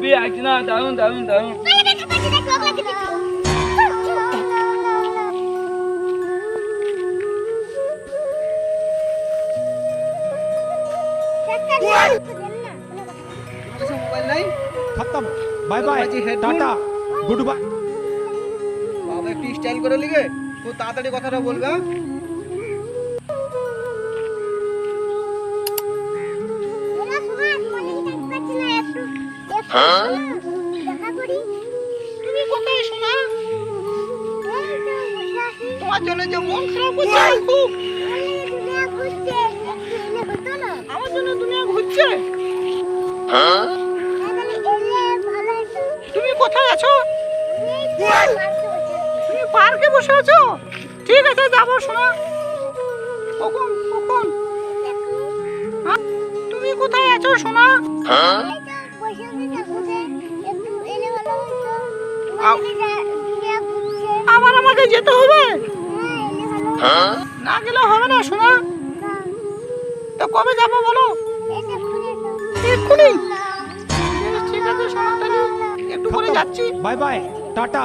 비 아기나 다운 다운 다운 빨리 가 가까이 가 가까이 가 What? খতম। Bye bye tata good bye বাবা একটু স্টাইল করে লিখে তুই তাড়াতাড়ি কথাটা বলবে হ্যাঁ? হ্যাঁ? তোমার জন্য যে মন খারাপ ঘুরছে? হ্যাঁ? তুমি পার্কে বসে আছো? ঠিক আছে, যাব, শোনা। কখন কখন? হ্যাঁ, তুমি কোথায় আছো, শোনা? আবার আমাকে যেতে হবে? না গেলে হবে না, শোনা। তা কবে যাব বলো? এক্ষুনি। ঠিক আছে, শোনা তাহলে। একটু করে যাচ্ছি। By bye. টাটা